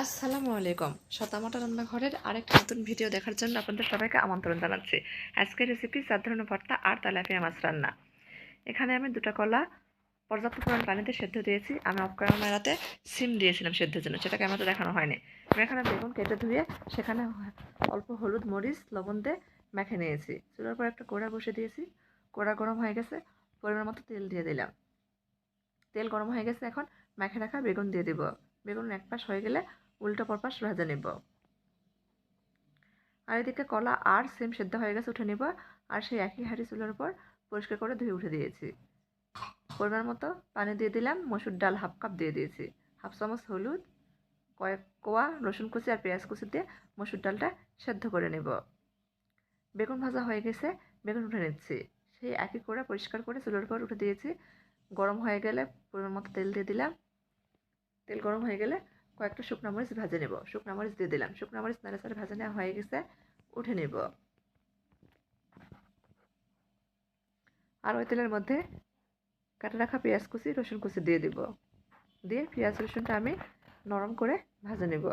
আসসালামু আলাইকুম। শতামটা রান্নাঘরের আরেকটা নতুন ভিডিও দেখার জন্য আপনাদের সবাইকে আমন্ত্রণ জানাচ্ছি। আজকের রেসিপি সাধারণ ভর্তা আর তেলাপিয়া মাছ রান্না। এখানে আমি দুটো কলা পর্যাপ্ত পরিমাণ পানিতে সেদ্ধ দিয়েছি। আমি অফ ক্যামেরাতে সিম দিয়েছিলাম সেদ্ধের জন্য সেটা ক্যামেরাতে দেখানো হয়নি। আমি এখানে বেগুন কেটে ধুয়ে সেখানে অল্প হলুদ, মরিচ, লবণ দিয়ে মেখে নিয়েছি। চুলার পর একটা কোড়া বসে দিয়েছি। কোড়া গরম হয়ে গেছে, পরিমাণ মতো তেল দিয়ে দিলাম। তেল গরম হয়ে গেছে, এখন মেখে রাখা বেগুন দিয়ে দিব। বেগুন এক পাশ হয়ে গেলে উল্টো পরপাশ ভেজে নেব। আর এদিকে কলা আর সেম সেদ্ধ হয়ে গেছে, উঠে নেব। আর সেই একই হাঁড়ি চুলার উপর পরিষ্কার করে ধুয়ে উঠে দিয়েছি। পরিমাণ মতো পানি দিয়ে দিলাম, মসুর ডাল হাফ কাপ দিয়ে দিয়েছি। হাফ চামচ হলুদ, কয়েক কোয়া রসুন কুচি আর পেঁয়াজ কুচি দিয়ে মসুর ডালটা সেদ্ধ করে নেব। বেগুন ভাজা হয়ে গেছে, বেগুন উঠে নিচ্ছি। সেই একই করে পরিষ্কার করে চুলার উপর উঠে দিয়েছি। গরম হয়ে গেলে পরিমাণ মতো তেল দিয়ে দিলাম। তেল গরম হয়ে গেলে কয়েকটা শুকনো মরিচ ভেজে নেব। শুকনো মরিচ দিয়ে দিলাম। শুকনো মরিচ নাড়ে সাড়ে ভেজে নেওয়া হয়ে গেছে, উঠে নেব। আর ওই তেলের মধ্যে কাটা রাখা পেঁয়াজ কুচি, রসুন কুচি দিয়ে দিব। দিয়ে পেঁয়াজ, রসুনটা আমি নরম করে ভেজে নেব।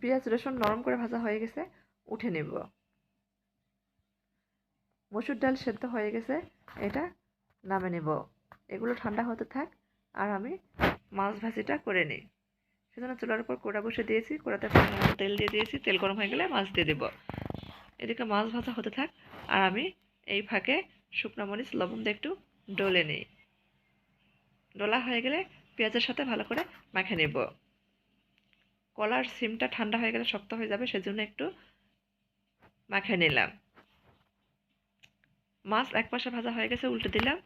পেঁয়াজ, রসুন নরম করে ভাজা হয়ে গেছে। উঠে নেব। মসুর ডাল সেদ্ধ হয়ে গেছে, এটা নামে নেব। এগুলো ঠান্ডা হতে থাক, আর আমি মাছ ভাজিটা করে নিই। সেজন্য চুলার উপর কোড়া বসে দিয়েছি, কোড়াতে তেল দিয়ে দিয়েছি, তেল গরম হয়ে গেলে মাছ দিয়ে দেবো। এদিকে মাছ ভাজা হতে থাক, আর আমি এই ফাঁকে শুকনো মরিচ, লবণ দিয়ে একটু ডলে নিই। ডলা হয়ে গেলে পেঁয়াজের সাথে ভালো করে মাখে নেব। কলার সিমটা ঠান্ডা হয়ে গেলে শক্ত হয়ে যাবে, সেজন্য একটু মাখে নিলাম। মাছ এক পাশে ভাজা হয়ে গেছে, উল্টে দিলাম।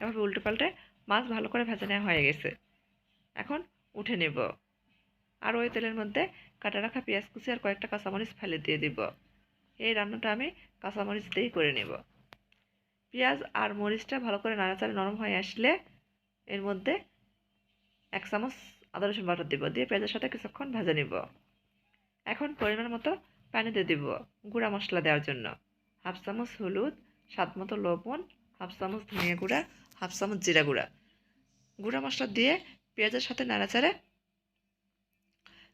এভাবে উল্টে পাল্টে মাছ ভালো করে ভেজে নেওয়া হয়ে গেছে। এখন উঠে নেব। আর ওই তেলের মধ্যে কাটা রাখা পেঁয়াজ কুচি আর কয়েকটা কাঁচামরিচ ফেলে দিয়ে দিব। এই রান্নাটা আমি কাঁচামরিচ দিয়েই করে নেব। পেঁয়াজ আর মরিচটা ভালো করে নাড়াচাড়ে নরম হয়ে আসলে এর মধ্যে এক চামচ আদা রসুন বাটা দিব দিয়ে পেঁয়াজের সাথে কিছুক্ষণ ভেজে নিব। এখন পরিমাণ মতো পানি দিয়ে দিব গুঁড়া মশলা দেওয়ার জন্য। হাফ চামচ হলুদ, স্বাদ মতো লবণ, হাফ চামচ ধনিয়া গুঁড়া, হাফ চামচ জিরা গুঁড়া। গুঁড়া মশলা দিয়ে পেঁয়াজের সাথে নাড়াচাড়ে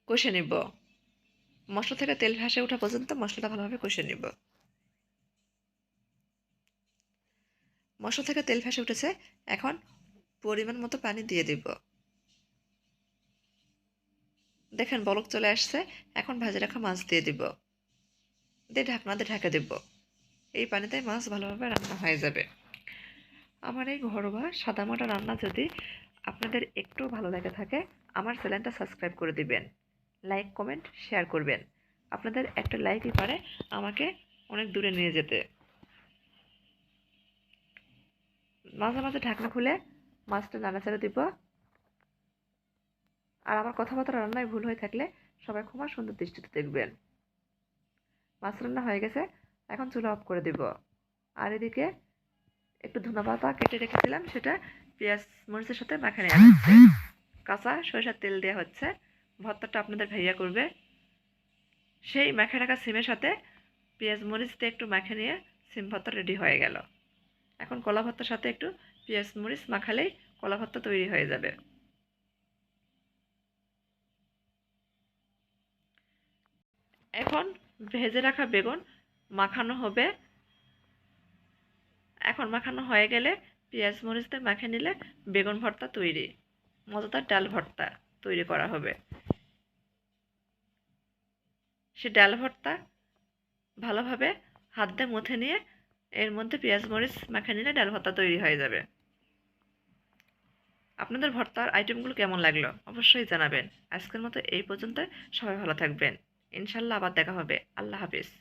কষে নিব। মশলা থেকে তেল ভাসে ওঠা পর্যন্ত মশলাটা ভালোভাবে কষে নিব। মশলা থেকে তেল ভেসে উঠেছে, এখন পরিমাণ মতো পানি দিয়ে দিব। দেখেন বলক চলে আসছে, এখন ভাজে রাখা মাছ দিয়ে দিব। দিয়ে ঢাকনা দিয়ে ঢাকা দেব। এই পানিতে মাছ ভালোভাবে রান্না হয়ে যাবে। আমার এই ঘরোয়া সাদামাটা রান্না যদি আপনাদের একটু ভালো লেগে থাকে, আমার চ্যানেলটা সাবস্ক্রাইব করে দিবেন। লাইক, কমেন্ট, শেয়ার করবেন। আপনাদের একটা লাইকই পারে আমাকে অনেক দূরে নিয়ে যেতে। মাঝে মাঝে ঢাকনা খুলে মাছটা নাড়াচাড়া দিব। আর আমার কথাবার্তা রান্নায় ভুল হয়ে থাকলে সবাই ক্ষমা সুন্দর দৃষ্টিতে দেখবেন। মাছ রান্না হয়ে গেছে, এখন চুলা অফ করে দিব। আর এদিকে একটু ধনা পাতা কেটে রেখেছিলাম, সেটা পেঁয়াজ মরিচের সাথে মাখা কাঁচা সরিষার তেল দেওয়া হচ্ছে। ভর্তাটা আপনাদের ভাইয়া করবে। সেই মাখা রাখা সিমের সাথে পেঁয়াজ মরিচ দিয়ে একটু মাখে নিয়ে সিম ভর্তা রেডি হয়ে গেল। এখন কলা ভর্তার সাথে একটু পেঁয়াজ মরিচ মাখালেই কলা ভর্তা তৈরি হয়ে যাবে। এখন ভেজে রাখা বেগুন, মাখানো হবে। এখন মাখানো হয়ে গেলে পেঁয়াজ মরিচ দিয়ে মাখে নিলে বেগুন ভর্তা তৈরি। মজাদার ডাল ভর্তা তৈরি করা হবে। সে ডাল ভর্তা ভালোভাবে হাত দিয়ে মুথে নিয়ে এর মধ্যে পেঁয়াজ মরিচ মাখে নিলে ডাল ভর্তা তৈরি হয়ে যাবে। আপনাদের ভর্তার আইটেমগুলো কেমন লাগল? অবশ্যই জানাবেন। আজকের মতো এই পর্যন্ত সবাই ভালো থাকবেন। ইনশাল্লাহ আবার দেখা হবে। আল্লাহ হাফিজ।